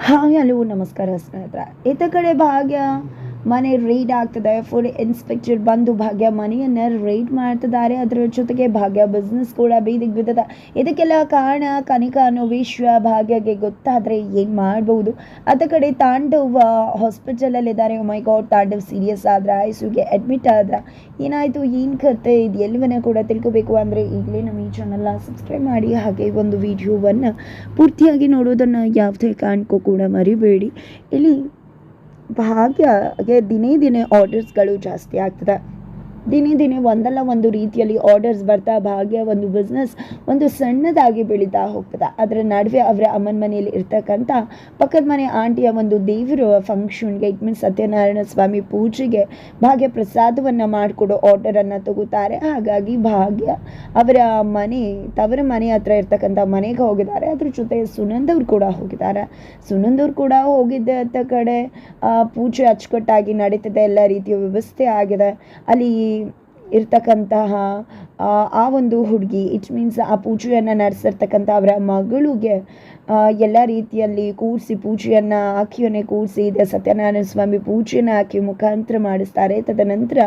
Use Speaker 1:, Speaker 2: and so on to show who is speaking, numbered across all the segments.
Speaker 1: Hi hello ನಮಸ್ಕಾರ ಸ್ನೇಹಿತರೆ ಇತ್ತ ಕಡೆ ಭಾಗ್ಯ ಮನೆ ರೈಡ್ ಆಗ್ತದೆ. ಫುಡ್ ಇನ್ಸ್ಪೆಕ್ಟರ್ ಬಂದು ಭಾಗ್ಯ ಮನೆಯನ್ನು ರೈಡ್ ಮಾಡ್ತಿದ್ದಾರೆ. ಅದರ ಜೊತೆಗೆ ಭಾಗ್ಯ ಬಿಸ್ನೆಸ್ ಕೂಡ ಬೀದಿಗೆ ಬಿದ್ದದ. ಇದಕ್ಕೆಲ್ಲ ಕಾರಣ ಕನಿಕ ಅನ್ನೋ ವಿಶ್ವ ಭಾಗ್ಯಗೆ ಗೊತ್ತಾದರೆ ಏನು ಮಾಡ್ಬೋದು? ಅದ ಕಡೆ ತಾಂಡವ್ ಹಾಸ್ಪಿಟಲಲ್ಲಿದ್ದಾರೆ ಮೈ ಗಾಡ್ ತಾಂಡವ್ ಸೀರಿಯಸ್ ಆದ್ರೆ ಐಸುಗೆ ಅಡ್ಮಿಟ್ ಆದ್ರ ಏನಾಯಿತು? ಏನು ಕತೆ ಇದು ಎಲ್ಲವನ್ನ ಕೂಡ ತಿಳ್ಕೊಬೇಕು ಅಂದರೆ ಈಗಲೇ ನಮ್ಮ ಈ ಚಾನಲ್ನ ಸಬ್ಸ್ಕ್ರೈಬ್ ಮಾಡಿ. ಹಾಗೆ ಒಂದು ವಿಡಿಯೋವನ್ನು ಪೂರ್ತಿಯಾಗಿ ನೋಡೋದನ್ನು ಯಾವುದೇ ಕಾರಣಕ್ಕೂ ಕೂಡ ಮರಿಬೇಡಿ. ಇಲ್ಲಿ ಭಾಗ್ಯಗೆ ದಿನೇ ದಿನೇ ಆರ್ಡರ್ಸ್ಗಳು ಜಾಸ್ತಿ ಆಗ್ತದೆ. ದಿನೇ ದಿನೇ ಒಂದಲ್ಲ ಒಂದು ರೀತಿಯಲ್ಲಿ ಆರ್ಡರ್ಸ್ ಬರ್ತಾ, ಭಾಗ್ಯ, ಒಂದು ಬಿಸ್ನೆಸ್ ಒಂದು ಸಣ್ಣದಾಗಿ ಬೆಳೀತಾ ಹೋಗ್ತದೆ. ಅದರ ನಡುವೆ ಅವರ ಅಮ್ಮನ ಮನೆಯಲ್ಲಿ ಇರ್ತಕ್ಕಂಥ ಪಕ್ಕದ ಮನೆ ಆಂಟಿಯ ಒಂದು ದೇವರು ಫಂಕ್ಷನ್ಗೆ ಇಟ್ ಮೀನ್ಸ್ ಸತ್ಯನಾರಾಯಣ ಸ್ವಾಮಿ ಪೂಜೆಗೆ ಭಾಗ್ಯ ಪ್ರಸಾದವನ್ನು ಮಾಡಿಕೊಡೋ ಆರ್ಡರನ್ನು ತಗೋತಾರೆ. ಹಾಗಾಗಿ ಭಾಗ್ಯ ಅವರ ಮನೆ, ತವರ ಮನೆ ಹತ್ರ ಇರ್ತಕ್ಕಂಥ ಮನೆಗೆ ಹೋಗಿದ್ದಾರೆ. ಅದ್ರ ಜೊತೆ ಸುನಂದವ್ರು ಕೂಡ ಹೋಗಿದ್ದಾರೆ. ಸುನಂದವ್ರು ಕೂಡ ಹೋಗಿದ್ದೆ ಕಡೆ ಪೂಜೆ ಅಚ್ಚುಕಟ್ಟಾಗಿ ನಡೀತದೆ. ಎಲ್ಲ ರೀತಿಯ ವ್ಯವಸ್ಥೆ ಆಗಿದೆ. ಅಲ್ಲಿ ಇರ್ತಕ್ಕಂತಹ ಆ, ಒಂದು ಹುಡುಗಿ ಇಟ್ ಮೀನ್ಸ್ ಆ ಪೂಜೆಯನ್ನು ನಡೆಸಿರ್ತಕ್ಕಂಥ ಅವರ ಮಗಳಿಗೆ ಎಲ್ಲ ರೀತಿಯಲ್ಲಿ ಕೂರಿಸಿ ಪೂಜೆಯನ್ನು ಆಕೆಯನ್ನೇ ಕೂರಿಸಿ ಇದೆ ಸತ್ಯನಾರಾಯಣ ಸ್ವಾಮಿ ಪೂಜೆಯನ್ನು ಹಾಕಿ ಮುಖಾಂತರ ಮಾಡಿಸ್ತಾರೆ. ತದನಂತರ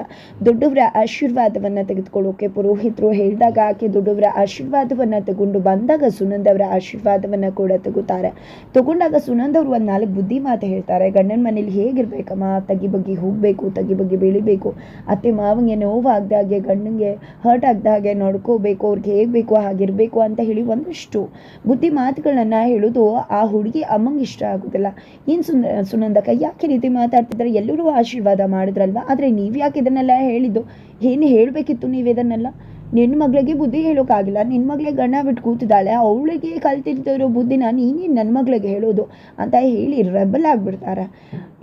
Speaker 1: ದೊಡ್ಡವರ ಆಶೀರ್ವಾದವನ್ನು ತೆಗೆದುಕೊಳ್ಳೋಕೆ ಪುರೋಹಿತರು ಹೇಳಿದಾಗ ಆಕೆ ದೊಡ್ಡವರ ಆಶೀರ್ವಾದವನ್ನು ತಗೊಂಡು ಬಂದಾಗ ಸುನಂದವರ ಆಶೀರ್ವಾದವನ್ನು ಕೂಡ ತಗೋತಾರೆ. ತಗೊಂಡಾಗ ಸುನಂದವ್ರು ಒಂದು ನಾಲ್ಕು ಬುದ್ಧಿ ಮಾತು ಹೇಳ್ತಾರೆ. ಗಂಡನ ಮನೇಲಿ ಹೇಗಿರ್ಬೇಕಮ್ಮ? ತಗಿ ಬಗ್ಗೆ ಹೋಗಬೇಕು ತಗಿ ಬಗ್ಗೆ ಬೆಳಿಬೇಕು. ಅತ್ತೆ ಮಾವಂಗೆ ನೋವಾಗ್ದಾಗೆ ಗಂಡನಿಗೆ ಹರ್ಟ್ ಆಗ್ದಾಗೆ ನೋಡ್ಕೋಬೇಕು, ಅವ್ರಿಗೆ ಹೇಗೆ ಬೇಕು ಹಾಗಿರಬೇಕು ಅಂತ ಹೇಳಿ ಒಂದಷ್ಟು ಬುದ್ಧಿ ಮಾತುಗಳನ್ನ ಹೇಳೋದು ಆ ಹುಡುಗಿ ಅಮ್ಮಂಗೆ ಇಷ್ಟ ಆಗೋದಿಲ್ಲ. ಏನು ಸುಂದ ಸುನಂದಕ್ಕ, ಯಾಕೆ ರೀತಿ ಮಾತಾಡ್ತಿದ್ದಾರೆ? ಎಲ್ಲರೂ ಆಶೀರ್ವಾದ ಮಾಡಿದ್ರಲ್ವ? ಆದರೆ ನೀವು ಯಾಕೆ ಇದನ್ನೆಲ್ಲ ಹೇಳಿದ್ದು? ಏನು ಹೇಳಬೇಕಿತ್ತು ನೀವು ಇದನ್ನೆಲ್ಲ? ನಿನ್ನ ಮಗಳಿಗೆ ಬುದ್ಧಿ ಹೇಳೋಕ್ಕಾಗಿಲ್ಲ ನಿನ್ನ ಮಗಳಿಗೆ ಗಣ್ಣ ಬಿಟ್ಟು ಕೂತಿದ್ದಾಳೆ. ಅವಳಿಗೆ ಕಲ್ತಿರ್ತಿರೋ ಬುದ್ಧಿನ ನೀನೇ ನನ್ನ ಮಗಳಿಗೆ ಹೇಳೋದು ಅಂತ ಹೇಳಿ ರೆಬಲ್ ಆಗಿಬಿಡ್ತಾರೆ.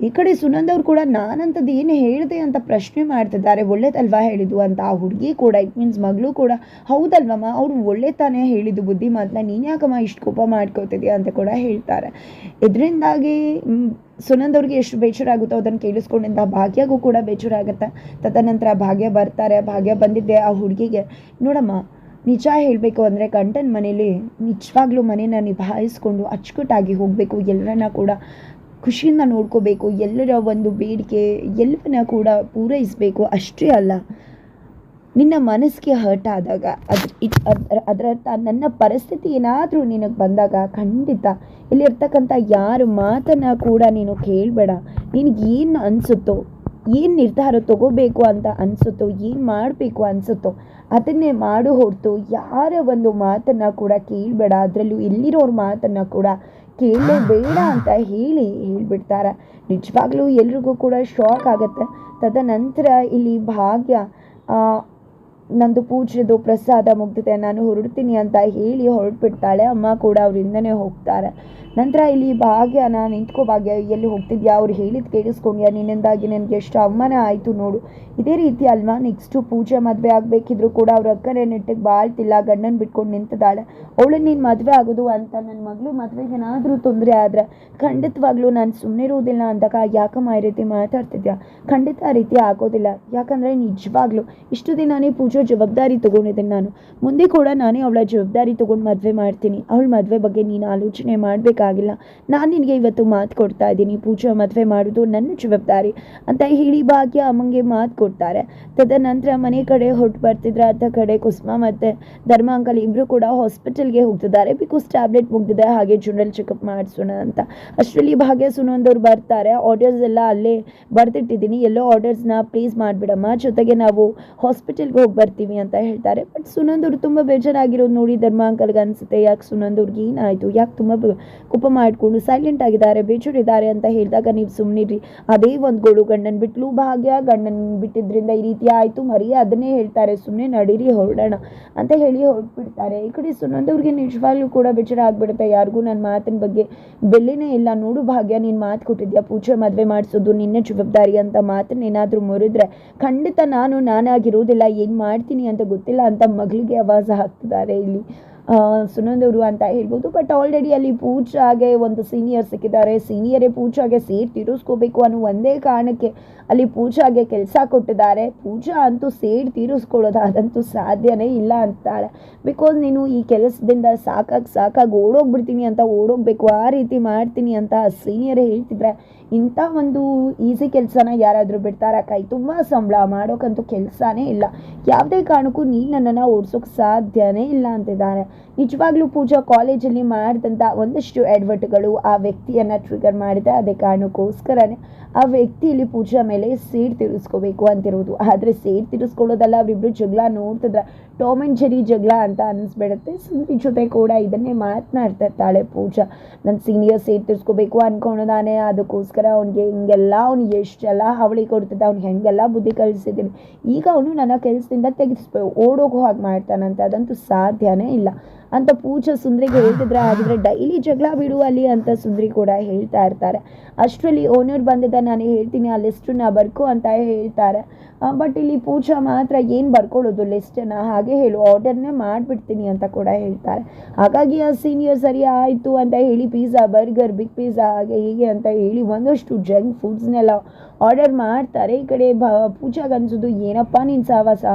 Speaker 1: ಈ ಕಡೆ ಸುನಂದ್ ಅವ್ರು ಕೂಡ ನಾನಂಥದ್ದು ಏನು ಹೇಳಿದೆ ಅಂತ ಪ್ರಶ್ನೆ ಮಾಡ್ತಿದ್ದಾರೆ. ಒಳ್ಳೇದಲ್ವಾ ಹೇಳಿದ್ದು ಅಂತ ಆ ಹುಡುಗಿ ಕೂಡ ಇಟ್ ಮೀನ್ಸ್ ಮಗಳು ಕೂಡ. ಹೌದಲ್ವಮ್ಮ ಅವ್ರು ಒಳ್ಳೆ ತಾನೇ ಹೇಳಿದ್ದು ಬುದ್ಧಿ ಯಾಕಮ್ಮ ಇಷ್ಟು ಕೋಪ ಮಾಡ್ಕೋತಿದ್ಯಾ ಅಂತ ಕೂಡ ಹೇಳ್ತಾರೆ. ಇದರಿಂದಾಗಿ ಸುನಂದ್ ಅವ್ರಿಗೆ ಎಷ್ಟು ಬೇಜಾರಾಗುತ್ತೋ ಅದನ್ನು ಕೇಳಿಸ್ಕೊಂಡಿಂದ ಭಾಗ್ಯಗೂ ಕೂಡ ಬೇಜಾರಾಗುತ್ತೆ. ತದನಂತರ ಭಾಗ್ಯ ಬರ್ತಾರೆ. ಭಾಗ್ಯ ಬಂದಿದ್ದೆ ಆ ಹುಡುಗಿಗೆ. ನೋಡಮ್ಮ, ನಿಜ ಹೇಳಬೇಕು ಅಂದರೆ ಗಂಡನ ಮನೇಲಿ ನಿಜವಾಗ್ಲೂ ಮನೇನ ನಿಭಾಯಿಸ್ಕೊಂಡು ಅಚ್ಚುಕಟ್ಟಾಗಿ ಹೋಗಬೇಕು ಎಲ್ಲರನ್ನ ಕೂಡ. ಖುಷಿಯಿಂದ ನೋಡ್ಕೋಬೇಕು, ಎಲ್ಲರ ಒಂದು ಬೇಡಿಕೆ ಎಲ್ಲವನ್ನ ಕೂಡ ಪೂರೈಸಬೇಕು ಅಷ್ಟೇ ಅಲ್ಲ. ನಿನ್ನ ಮನಸ್ಸಿಗೆ ಹರ್ಟ್ ಆದಾಗ ಅದ್ರ ಇಟ್ ಅದ್ರ ಅದರರ್ಥ ನನ್ನ ಪರಿಸ್ಥಿತಿ ಏನಾದರೂ ನಿನಗೆ ಬಂದಾಗ ಖಂಡಿತ ಇಲ್ಲಿರ್ತಕ್ಕಂಥ ಯಾರ ಮಾತನ್ನು ಕೂಡ ನೀನು ಕೇಳಬೇಡ. ನಿನಗೆ ಏನು ಅನಿಸುತ್ತೋ, ಏನು ನಿರ್ಧಾರ ತಗೋಬೇಕು ಅಂತ ಅನಿಸುತ್ತೋ, ಏನು ಮಾಡಬೇಕು ಅನಿಸುತ್ತೋ, ಅದನ್ನೇ ಮಾಡು ಹೊರತು ಯಾರ ಒಂದು ಮಾತನ್ನು ಕೂಡ ಕೇಳಬೇಡ. ಅದರಲ್ಲೂ ಇಲ್ಲಿರೋರ ಮಾತನ್ನು ಕೂಡ ಕೇಳಲೇಬೇಡ ಅಂತ ಹೇಳಿ ಹೇಳ್ಬಿಡ್ತಾರೆ. ನಿಜವಾಗ್ಲೂ ಎಲ್ರಿಗೂ ಕೂಡ ಶಾಕ್ ಆಗುತ್ತೆ. ತದನಂತರ ಇಲ್ಲಿ ಭಾಗ್ಯ ನಂದು ಪೂಜೆದು ಪ್ರಸಾದ ಮುಗ್ದಿದೆ ನಾನು ಹೊರಡ್ತೀನಿ ಅಂತ ಹೇಳಿ ಹೊರಟ್ಬಿಡ್ತಾಳೆ. ಅಮ್ಮ ಕೂಡ ಅವರಿಂದನೇ ಹೋಗ್ತಾರೆ. ನಂತರ ಇಲ್ಲಿ ಭಾಗ್ಯ, ನಾನು ನಿಂತ್ಕೋ ಭಾಗ್ಯ ಎಲ್ಲಿ ಹೋಗ್ತಿದ್ಯಾ? ಅವ್ರು ಹೇಳಿದ ಕೇಳಿಸ್ಕೊಂಡ್ಯಾ? ನಿನ್ನಿಂದಾಗಿ ನನಗೆ ಎಷ್ಟು ಅವಮಾನ ಆಯಿತು ನೋಡು. ಇದೇ ರೀತಿ ಅಲ್ವಾ? ನೆಕ್ಸ್ಟು ಪೂಜೆ ಮದುವೆ ಆಗಬೇಕಿದ್ರು ಕೂಡ ಅವ್ರ ಅಕ್ಕನೇ ನೆಟ್ಟಿಗೆ ಬಾಳ್ತಿಲ್ಲ, ಗಂಡನ ಬಿಟ್ಕೊಂಡು ನಿಂತಿದ್ದಾಳೆ. ಅವಳು, ನೀನು ಮದುವೆ ಆಗೋದು ಅಂತ ನನ್ನ ಮಗಳು ಮದುವೆಗೆ ಏನಾದರೂ ತೊಂದರೆ ಆದರೆ ಖಂಡಿತವಾಗ್ಲೂ ನಾನು ಸುಮ್ಮನೆ ಇರುವುದಿಲ್ಲ ಅಂದಾಗ ಯಾಕಮ್ಮ ಈ ರೀತಿ ಮಾತಾಡ್ತಿದ್ಯಾ? ಖಂಡಿತ ಆ ರೀತಿ ಆಗೋದಿಲ್ಲ. ಯಾಕಂದರೆ ನಿಜವಾಗ್ಲೂ ಇಷ್ಟು ದಿನಾನೇ ಪೂಜೆ ಜವಾಬ್ದಾರಿ ತೊಗೊಂಡಿದ್ದೀನಿ ನಾನು. ಮುಂದೆ ಕೂಡ ನಾನೇ ಅವಳ ಜವಾಬ್ದಾರಿ ತೊಗೊಂಡು ಮದುವೆ ಮಾಡ್ತೀನಿ. ಅವಳ ಮದುವೆ ಬಗ್ಗೆ ನೀನು ಆಲೋಚನೆ ಮಾಡಬೇಕಾಗಿಲ್ಲ ನಾನು ನಿನಗೆ ಇವತ್ತು ಮಾತು ಕೊಡ್ತಾ ಇದ್ದೀನಿ. ಪೂಜಾ ಮದುವೆ ಮಾಡೋದು ನನ್ನ ಜವಾಬ್ದಾರಿ ಅಂತ ಹೇಳಿ ಭಾಗ್ಯ ಅಮ್ಮಂಗೆ ಮಾತು ಕೊಡ್ತಾರೆ. ತದನಂತರ ಮನೆ ಕಡೆ ಹೊರಟು ಬರ್ತಿದ್ರೆ, ಅತ್ತ ಕಡೆ ಕುಸುಮ ಮತ್ತು ಧರ್ಮ ಅಂಕಲ್ ಇಬ್ಬರು ಕೂಡ ಹಾಸ್ಪಿಟಲ್ಗೆ ಹೋಗ್ತಿದ್ದಾರೆ. ಬಿಕಾಸ್ ಟ್ಯಾಬ್ಲೆಟ್ ಮುಗ್ದಿದೆ, ಹಾಗೆ ಜನರಲ್ ಚೆಕಪ್ ಮಾಡಿಸೋಣ ಅಂತ. ಅಷ್ಟರಲ್ಲಿ ಭಾಗ್ಯ ಸುನಂದವ್ರು ಬರ್ತಾರೆ. ಆರ್ಡರ್ಸ್ ಎಲ್ಲ ಅಲ್ಲೇ ಬರ್ದಿಟ್ಟಿದ್ದೀನಿ. ಎಲ್ಲೋ ಆರ್ಡರ್ಸ್ನ ಪ್ಲೇಸ್ ಮಾಡಿಬಿಡಮ್ಮ. ಜೊತೆಗೆ ನಾವು ಹಾಸ್ಪಿಟಲ್ಗೆ ಹೋಗಿ ಬರ್ತೀವಿ ಅಂತ ಹೇಳ್ತಾರೆ. ಬಟ್ ಸುನಂದವ್ರು ತುಂಬ ಬೇಜಾರಾಗಿರೋದು ನೋಡಿ ಧರ್ಮ ಅಂಕಲ್ಗೆ ಅನಿಸುತ್ತೆ. ಯಾಕೆ ಸುನಂದವ್ರಿಗೆ ಏನಾಯಿತು? ಯಾಕೆ ತುಂಬ ಕೋಪ ಮಾಡಿಕೊಂಡು ಸೈಲೆಂಟ್ ಆಗಿದ್ದಾರೆ ಬೇಜಾರಿದ್ದಾರೆ ಅಂತ ಹೇಳಿದಾಗ ನೀವು ಸುಮ್ಮನಿರಿ ಅದೇ ಒಂದು ಗೋಳು ಗಂಡನ ಬಿಟ್ಲು ಭಾಗ್ಯ, ಗಂಡನ ಬಿಟ್ಟಿದ್ರಿಂದ ಈ ರೀತಿ ಆಯಿತು, ಮರಿ ಅದನ್ನೇ ಹೇಳ್ತಾರೆ ಸುಮ್ಮನೆ ನಡೀರಿ ಹೊರಡೋಣ ಅಂತ ಹೇಳಿ ಹೊರಟ್ಬಿಡ್ತಾರೆ. ಈ ಕಡೆ ಸುನಂದವ್ರಿಗೆ ನಿಜವಾಗ್ಲೂ ಕೂಡ ಬೇಜಾರ ಆಗ್ಬಿಡುತ್ತೆ. ಯಾರಿಗೂ ನನ್ನ ಮಾತಿನ ಬಗ್ಗೆ ಬೆಲೆನೇ ಇಲ್ಲ. ನೋಡು ಭಾಗ್ಯ, ನೀನು ಮಾತು ಕೊಟ್ಟಿದ್ಯಾ? ಪೂಜೆ ಮದುವೆ ಮಾಡಿಸೋದು ನಿನ್ನ ಜವಾಬ್ದಾರಿ ಅಂತ ಮಾತನ್ನ ಏನಾದರೂ ಮುರಿದ್ರೆ ಖಂಡಿತ ನಾನು ನಾನಾಗಿರೋದಿಲ್ಲ. ಏನು ಮಾಡ್ತೀನಿ ಅಂತ ಗೊತ್ತಿಲ್ಲ ಅಂತ ಮಗಳಿಗೆ ಆವಾಜ ಹಾಕ್ತಿದ್ದಾರೆ ಇಲ್ಲಿ. ಸುನಂದವರು ಅಂತ ಹೇಳ್ಬೋದು. ಬಟ್ ಆಲ್ರೆಡಿ ಅಲ್ಲಿ ಪೂಜಾಗೆ ಒಂದು ಸೀನಿಯರ್ ಸಿಕ್ಕಿದ್ದಾರೆ. ಸೀನಿಯರೇ ಪೂಜಾಗೆ ಸೇಟ್ ತೀರಿಸ್ಕೋಬೇಕು ಅನ್ನೋ ಒಂದೇ ಕಾರಣಕ್ಕೆ ಅಲ್ಲಿ ಪೂಜಾಗೆ ಕೆಲಸ ಕೊಟ್ಟಿದ್ದಾರೆ. ಪೂಜಾ ಅಂತೂ ಸೇಡ್ ತೀರಿಸ್ಕೊಳ್ಳೋದಾದಂತೂ ಸಾಧ್ಯನೇ ಇಲ್ಲ ಅಂತಾಳೆ. ಬಿಕಾಸ್ ನೀನು ಈ ಕೆಲಸದಿಂದ ಸಾಕಾಗಿ ಸಾಕಾಗಿ ಓಡೋಗ್ಬಿಡ್ತೀನಿ ಅಂತ, ಓಡೋಗ್ಬೇಕು, ಆ ರೀತಿ ಮಾಡ್ತೀನಿ ಅಂತ ಸೀನಿಯರೇ ಹೇಳ್ತಿದ್ರೆ ಇಂಥ ಒಂದು ಈಸಿ ಕೆಲಸನ ಯಾರಾದರೂ ಬಿಡ್ತಾರಾ? ಕೈ ತುಂಬ ಸಂಬಳ ಮಾಡೋಕ್ಕಂತೂ ಕೆಲಸನೇ ಇಲ್ಲ. ಯಾವುದೇ ಕಾರಣಕ್ಕೂ ನೀನು ನನ್ನನ್ನು ಓಡಿಸೋಕೆ ಸಾಧ್ಯನೇ ಇಲ್ಲ ಅಂತಿದ್ದಾರೆ. ನಿಜವಾಗ್ಲೂ ಪೂಜಾ ಕಾಲೇಜಲ್ಲಿ ಮಾಡಿದಂಥ ಒಂದಷ್ಟು ಎಡ್ವರ್ಟ್ಗಳು ಆ ವ್ಯಕ್ತಿಯನ್ನು ಟ್ರಿಗರ್ ಮಾಡಿದೆ. ಅದೇ ಕಾರಣಕ್ಕೋಸ್ಕರನೇ ಆ ವ್ಯಕ್ತಿಯಲ್ಲಿ ಪೂಜಾ ಮೇಲೆ ಸೇಡ್ ತೀರಿಸ್ಕೋಬೇಕು ಅಂತಿರೋದು. ಆದರೆ ಸೇಡ್ ತೀರಿಸ್ಕೊಳ್ಳೋದಲ್ಲ, ಅವರಿಬ್ರು ಜಗಳ ನೋಡ್ತಿದ್ರೆ. ಟಾಮ್ ಆ್ಯಂಡ್ ಜೆರಿ ಜಗಳ ಅಂತ ಅನ್ನಿಸ್ಬಿಡುತ್ತೆ ಸುಂದರಿ ಜೊತೆ ಕೂಡ ಇದನ್ನೇ ಮಾತನಾಡ್ತಾ ಇರ್ತಾಳೆ ಪೂಜಾ. ನನ್ನ ಸೀನಿಯರ್ ಸೇಡ್ ತೀರಿಸ್ಕೋಬೇಕು ಅನ್ಕೊಂಡಿದ್ದಾನೆ ಅದಕ್ಕೋಸ್ಕರ ಅವ್ನಿಗೆ ಹಿಂಗೆಲ್ಲ ಅವ್ನು ಎಷ್ಟೆಲ್ಲ ಹಾವಳಿ ಕೊಡ್ತಿದ್ದ, ಅವ್ನು ಹೆಂಗೆಲ್ಲ ಬುದ್ಧಿ ಕಲಿಸಿದ್ದೀನಿ. ಈಗ ಅವನು ನನ್ನ ಕೆಲಸದಿಂದ ತೆಗೆಸ್ಬೇಕು ಓಡೋಗೋ ಹಾಗೆ ಮಾಡ್ತಾನಂತೆ. ಅದಂತೂ ಸಾಧ್ಯನೇ ಇಲ್ಲ. ಅಂತ ಪೂಜಾ ಸುಂದ್ರಿಗೆ ಹೇಳ್ತಿದ್ರೆ. ಆದರೆ ಡೈಲಿ ಜಗಳ ಬಿಡು ಅಲ್ಲಿ ಅಂತ ಸುಂದ್ರಿ ಕೂಡ ಹೇಳ್ತಾ ಇರ್ತಾರೆ. ಅಷ್ಟರಲ್ಲಿ ಓನರ್ ಬಂದಿದ್ದ ನಾನು ಹೇಳ್ತೀನಿ, ಆ ಲಿಸ್ಟನ್ನ ಬರ್ಕೋ ಅಂತ ಹೇಳ್ತಾರೆ. ಬಟ್ ಇಲ್ಲಿ ಪೂಜಾ ಮಾತ್ರ ಏನು ಬರ್ಕೊಳ್ಳೋದು ಲಿಸ್ಟನ್ನು ಹಾಗೆ ಹೇಳು ಆರ್ಡರ್ನೇ ಮಾಡಿಬಿಡ್ತೀನಿ ಅಂತ ಕೂಡ ಹೇಳ್ತಾರೆ. ಹಾಗಾಗಿ ಆ ಸೀನಿಯರ್ ಸರಿ ಆಯಿತು ಅಂತ ಹೇಳಿ ಪಿಜ್ಜಾ ಬರ್ಗರ್ ಬಿಗ್ ಪಿಜ್ಜಾ ಹಾಗೆ ಹೀಗೆ ಅಂತ ಹೇಳಿ ಒಂದಷ್ಟು ಜಂಕ್ ಫುಡ್ಸ್ನೆಲ್ಲ ಆರ್ಡರ್ ಮಾಡ್ತಾರೆ. ಈ ಕಡೆ ಬ ಪೂಜಾಗನ್ಸೋದು ಏನಪ್ಪ ನಿನ್ನ ಸಾವಾಸ?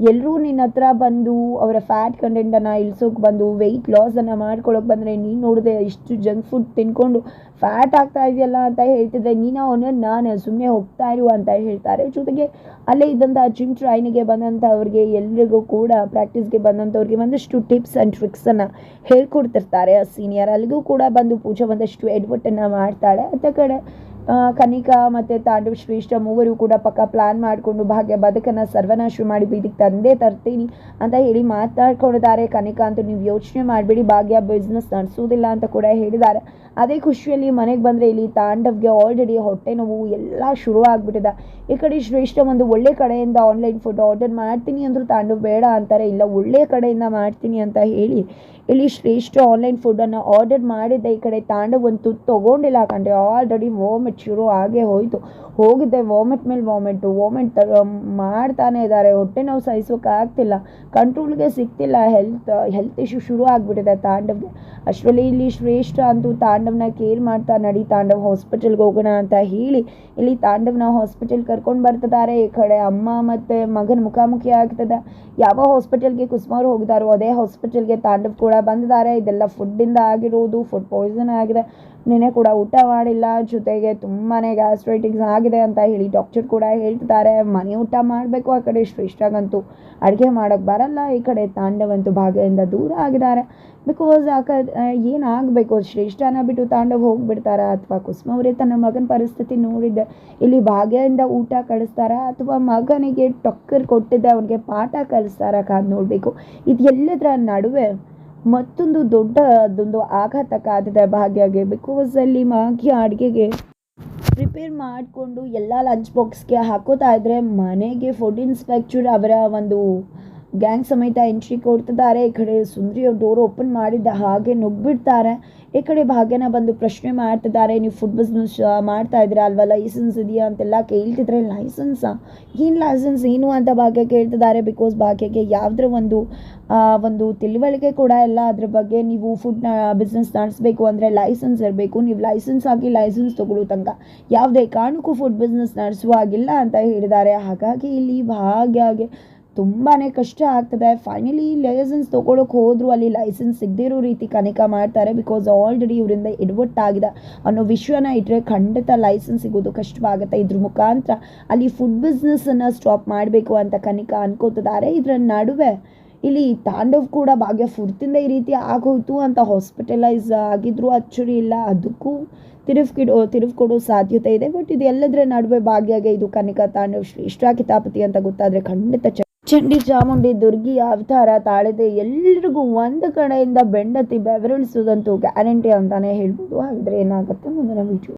Speaker 1: ಎಲ್ಲರೂ ನಿನ್ನ ಹತ್ರ ಬಂದು ಅವರ ಫ್ಯಾಟ್ ಕಂಟೆಂಟನ್ನು ಇಳಿಸೋಕೆ ಬಂದು ವೆಯ್ಟ್ ಲಾಸನ್ನು ಮಾಡ್ಕೊಳ್ಳೋಕೆ ಬಂದರೆ ನೀನು ನೋಡಿದೆ ಇಷ್ಟು ಜಂಕ್ ಫುಡ್ ತಿನ್ಕೊಂಡು ಫ್ಯಾಟ್ ಆಗ್ತಾ ಇದೆಯಲ್ಲ ಅಂತ ಹೇಳ್ತಿದ್ರೆ ನೀನು ಅವನ ನಾನು ಸುಮ್ಮನೆ ಹೋಗ್ತಾ ಇರು ಅಂತ ಹೇಳ್ತಾರೆ. ಜೊತೆಗೆ ಅಲ್ಲೇ ಇದ್ದಂಥ ಜಿಮ್ ಟ್ರೈನಿಗೆ ಬಂದಂಥವ್ರಿಗೆ ಎಲ್ರಿಗೂ ಕೂಡ ಪ್ರಾಕ್ಟೀಸ್ಗೆ ಬಂದಂಥವ್ರಿಗೆ ಒಂದಷ್ಟು ಟಿಪ್ಸ್ ಆ್ಯಂಡ್ ಟ್ರಿಕ್ಸನ್ನು ಹೇಳ್ಕೊಡ್ತಿರ್ತಾರೆ ಆ ಸೀನಿಯರ್ ಅಲ್ಲಿಗೂ ಕೂಡ ಬಂದು ಪೂಜೆ ಒಂದಷ್ಟು ಎಡ್ವರ್ಟನ್ನು ಮಾಡ್ತಾಳೆ. ಅತ್ತ ಕಡೆ ಕನಿಕಾ ಮತ್ತು ತಾಂಡವ್ ಶ್ರೇಷ್ಠ ಮೂವರು ಕೂಡ ಪಕ್ಕ ಪ್ಲಾನ್ ಮಾಡಿಕೊಂಡು ಭಾಗ್ಯ ಬದುಕನ್ನು ಸರ್ವನಾಶ ಮಾಡಿ ಬೀದಿಗೆ ತಂದೇ ತರ್ತೀನಿ ಅಂತ ಹೇಳಿ ಮಾತಾಡ್ಕೊಂಡಿದ್ದಾರೆ. ಕನಿಕಾ ಅಂತೂ ನೀವು ಯೋಚನೆ ಮಾಡಬೇಡಿ, ಭಾಗ್ಯ ಬಿಸ್ನೆಸ್ ನಡೆಸೋದಿಲ್ಲ ಅಂತ ಕೂಡ ಹೇಳಿದ್ದಾರೆ. ಅದೇ ಖುಷಿಯಲ್ಲಿ ಮನೆಗೆ ಬಂದರೆ ಇಲ್ಲಿ ತಾಂಡವ್ಗೆ ಆಲ್ರೆಡಿ ಹೊಟ್ಟೆ ನೋವು ಎಲ್ಲ ಶುರು ಆಗಿಬಿಟ್ಟಿದೆ. ಈ ಕಡೆ ಶ್ರೇಷ್ಠ ಒಂದು ಒಳ್ಳೆ ಕಡೆಯಿಂದ ಆನ್ಲೈನ್ ಫುಡ್ ಆರ್ಡರ್ ಮಾಡ್ತೀನಿ ಅಂದರೂ ತಾಂಡವ್ ಬೇಡ ಅಂತಾರೆ, ಇಲ್ಲ ಒಳ್ಳೆ ಕಡೆಯಿಂದ ಮಾಡ್ತೀನಿ ಅಂತ ಹೇಳಿ. ಇಲ್ಲಿ ಶ್ರೇಷ್ಠ ಆನ್ಲೈನ್ ಫುಡ್ಡನ್ನು ಆರ್ಡರ್ ಮಾಡಿದ್ದೆ ಈ ಕಡೆ ತಾಂಡವ್ ತುತ್ತು ತೊಗೊಂಡಿಲ್ಲ ಕಂಡ್ರೆ ಆಲ್ರೆಡಿ ವಾಮಿಟ್ ಶುರು ಆಗೇ ಹೋಯಿತು. ಹೋಗಿದ್ದೆ ವಾಮಿಟ್ ಮೇಲೆ ವಾಮಿಟು ವಾಮಿಟ್ ಮಾಡ್ತಾನೆ ಇದ್ದಾರೆ. ಹೊಟ್ಟೆ ನೋವು ಸಹಿಸೋಕೆ ಆಗ್ತಿಲ್ಲ. ಕಂಟ್ರೋಲ್ಗೆ ಸಿಗ್ತಿಲ್ಲ. ಹೆಲ್ತ್ ಹೆಲ್ತ್ ಇಶ್ಯೂ ಶುರು ಆಗಿಬಿಟ್ಟಿದೆ ತಾಂಡವ್ಗೆ. ಅಷ್ಟರಲ್ಲಿ ಇಲ್ಲಿ ಶ್ರೇಷ್ಠ ಅಂತೂ ತಾಂಡವನ ಕೇರ್ ಮಾಡ್ತಾ ನಡಿ, ತಾಂಡವ್ ಹಾಸ್ಪಿಟಲ್ಗೆ ಹೋಗೋಣ ಅಂತ ಹೇಳಿ, ಇಲ್ಲಿ ತಾಂಡವ್ನ ಹಾಸ್ಪಿಟಲ್ ಕರ್ಕೊಂಡು ಬರ್ತಿದ್ದಾರೆ. ಈ ಕಡೆ ಅಮ್ಮ ಮತ್ತು ಮಗನ ಮುಖಾಮುಖಿ ಆಗ್ತದೆ. ಯಾವ ಹಾಸ್ಪಿಟಲ್ಗೆ ಕುಸುಮಾರು ಹೋಗಿದಾರೋ ಅದೇ ಹಾಸ್ಪಿಟಲ್ಗೆ ತಾಂಡವ್ ಕೂಡ ಬಂದಿದ್ದಾರೆ. ಇದೆಲ್ಲ ಫುಡ್ಡಿಂದ ಆಗಿರೋದು ಫುಡ್ ಪಾಯ್ಸನ್ ಆಗಿದೆ. ನೆನೆ ಕೂಡ ಊಟ ಮಾಡಿಲ್ಲ. ಜೊತೆಗೆ ತುಂಬಾ ಗ್ಯಾಸ್ಟ್ರೈಟಿಕ್ಸ್ ಆಗಿದೆ ಅಂತ ಹೇಳಿ ಡಾಕ್ಟರ್ ಕೂಡ ಹೇಳ್ತಿದ್ದಾರೆ. ಮನೆ ಊಟ ಮಾಡಬೇಕು ಆ ಕಡೆ ಶ್ರೇಷ್ಠಗಂತೂ. ಅಡುಗೆ ಮಾಡೋಕ್ಕೆ ಬರಲ್ಲ. ಈ ಕಡೆ ತಾಂಡವಂತೂ ಭಾಗ್ಯದಿಂದ ದೂರ ಆಗಿದ್ದಾರೆ. ಬಿಕಾಸ್ ಆ ಕ ಏನಾಗಬೇಕು? ಶ್ರೇಷ್ಠನ ಬಿಟ್ಟು ತಾಂಡವ್ ಹೋಗಿಬಿಡ್ತಾರೆ? ಅಥವಾ ಕುಸುಮ ಅವರೇ ತನ್ನ ಮಗನ ಪರಿಸ್ಥಿತಿ ನೋಡಿದ್ದೆ. ಇಲ್ಲಿ ಭಾಗ್ಯದಿಂದ ಊಟ ಕಳಿಸ್ತಾರ? ಅಥವಾ ಮಗನಿಗೆ ಟಕ್ಕರ್ ಕೊಟ್ಟಿದ್ದೆ, ಅವನಿಗೆ ಪಾಠ ಕಲಿಸ್ತಾರ ಕಾದು ನೋಡಬೇಕು. ಇದು ಎಲ್ಲದರ ನಡುವೆ ಮತ್ತೊಂದು ದೊಡ್ಡ ಅದೊಂದು ಆಘಾತ ಕಾದಿದೆ ಭಾಗ್ಯಗೆ ಬಿಕಾಸ್ ಅಲ್ಲಿ ಮಾಗಿ ಅಡುಗೆಗೆ ಪ್ರಿಪೇರ್ ಮಾಡಿಕೊಂಡು ಎಲ್ಲ ಲಂಚ್ ಬಾಕ್ಸ್ಗೆ ಹಾಕೋತಾ ಇದ್ರೆ ಮನೆಗೆ ಫುಡ್ ಇನ್ಸ್ಪೆಕ್ಚರ್ ಅವರ ಒಂದು ಗ್ಯಾಂಗ್ ಸಮೇತ ಎಂಟ್ರಿ ಕೊಡ್ತಿದ್ದಾರೆ. ಈ ಕಡೆ ಸುಂದ್ರಿ ಅವ್ರು ಡೋರ್ ಓಪನ್ ಮಾಡಿದ್ದ ಹಾಗೆ ನುಗ್ಬಿಡ್ತಾರೆ. ಈ ಕಡೆ ಭಾಗ್ಯನ ಬಂದು ಪ್ರಶ್ನೆ ಮಾಡ್ತಿದ್ದಾರೆ. ನೀವು ಫುಡ್ ಬಿಸ್ನೆಸ್ ಮಾಡ್ತಾ ಇದ್ದೀರಾ ಅಲ್ವಾ? ಲೈಸೆನ್ಸ್ ಇದೆಯಾ ಅಂತೆಲ್ಲ ಕೇಳ್ತಿದ್ರೆ ಲೈಸೆನ್ಸಾ ಏನು ಲೈಸೆನ್ಸ್ ಏನು ಅಂತ ಭಾಗ್ಯ ಕೇಳ್ತಿದ್ದಾರೆ. ಬಿಕಾಸ್ ಭಾಗ್ಯಗೆ ಯಾವುದ್ರ ಒಂದು ಒಂದು ತಿಳುವಳಿಕೆ ಕೂಡ ಇಲ್ಲ. ಅದ್ರ ಬಗ್ಗೆ ನೀವು ಫುಡ್ನ ಬಿಸ್ನೆಸ್ ನಡೆಸಬೇಕು ಅಂದರೆ ಲೈಸೆನ್ಸ್ ಇರಬೇಕು. ನೀವು ಲೈಸೆನ್ಸ್ ಆಗಿ ಲೈಸೆನ್ಸ್ ತೊಗೊಳ್ಳೋ ತನಕ ಯಾವುದೇ ಕಾರಣಕ್ಕೂ ಫುಡ್ ಬಿಸ್ನೆಸ್ ನಡೆಸುವ ಹಾಗಿಲ್ಲ ಅಂತ ಹೇಳಿದ್ದಾರೆ. ಹಾಗಾಗಿ ಇಲ್ಲಿ ಭಾಗ್ಯಗೆ ತುಂಬಾ ಕಷ್ಟ ಆಗ್ತದೆ. ಫೈನಲಿ ಲೈಸೆನ್ಸ್ ತೊಗೊಳಕ್ಕೆ ಹೋದ್ರು, ಅಲ್ಲಿ ಲೈಸೆನ್ಸ್ ಸಿಗದಿರೋ ರೀತಿ ಕನಿಕ ಮಾಡ್ತಾರೆ ಬಿಕಾಸ್ ಆಲ್ರೆಡಿ ಇವರಿಂದ ಎಡವಟ್ಟಾಗಿದೆ ಅನ್ನೋ ವಿಷಯನ ಇಟ್ಟರೆ ಖಂಡಿತ ಲೈಸೆನ್ಸ್ ಸಿಗೋದು ಕಷ್ಟವಾಗುತ್ತೆ. ಇದ್ರ ಮುಖಾಂತರ ಅಲ್ಲಿ ಫುಡ್ ಬಿಸ್ನೆಸ್ಸನ್ನು ಸ್ಟಾಪ್ ಮಾಡಬೇಕು ಅಂತ ಕನಿಕ ಅನ್ಕೋತಿದ್ದಾರೆ. ಇದರ ನಡುವೆ ಇಲ್ಲಿ ತಾಂಡವ್ ಕೂಡ ಭಾಗ್ಯ ಫುರ್ತಿಂದ ಈ ರೀತಿ ಆಗೋಯ್ತು ಅಂತ ಹಾಸ್ಪಿಟಲೈಸ್ ಆಗಿದ್ರು. ಅಚ್ಚರಿ ಇಲ್ಲ. ಅದಕ್ಕೂ ತಿರುವು ಕಿಡೋ ತಿರುವು ಕೊಡೋ ಸಾಧ್ಯತೆ ಇದೆ. ಬಟ್ ಇದು ಎಲ್ಲದರ ನಡುವೆ ಭಾಗ್ಯಾಗೆ ಇದು ಕನಿಕಾ ತಾಂಡವ್ ಶ್ರೇಷ್ಠ ಕಿತಾಪತಿ ಅಂತ ಗೊತ್ತಾದರೆ ಖಂಡಿತ ಚಂಡಿ ಚಾಮುಂಡಿ, ದುರ್ಗಿ, ಅವತಾರ ತಾಳಿದೆ ಎಲ್ರಿಗೂ ಒಂದು ಕಡೆಯಿಂದ ಬೆಂಡತಿ ಬೆವರಿಳಿಸೋದಂತೂ ಗ್ಯಾರಂಟಿ ಅಂತಾನೆ ಹೇಳ್ಬೋದು. ಹಾಗಿದ್ರೆ ಏನಾಗುತ್ತೆ ಮುಂದಿನ ವಿಡಿಯೋ